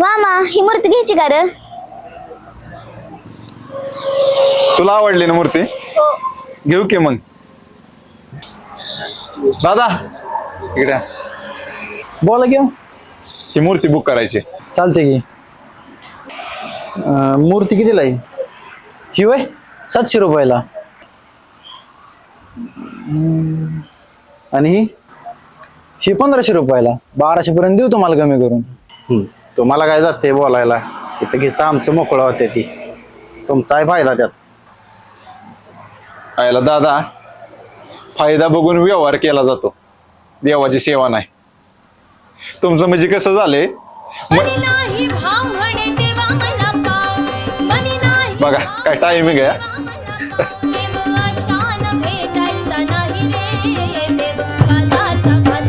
मामा ही मूर्ती घ्यायची का र तुला आवडली ना मूर्ती? हो. घेऊ की मग. दादा. इकडे. या. बोला घेऊ ही. मूर्ती बुक करायची. चालते की. अं, मूर्ती कितीला आहे? ही वय सातशे रुपयाला. हम्म. आणि ही? ही पंधराशे रुपयाला. बाराशे पर्यंत देऊ तुम्हाला कमी करून. तुम्हाला काय जाते बोलायला? इथं घिसा आमचं मोकळं होते ती. तुमचाही फायदा त्यात. आयला दादा फायदा बघून व्यवहार केला जातो. देवाची सेवा नाही. तुमचं म्हणजे कसं झालंय? बघा काय टायमिंग आहे. भेटायचा नाही रे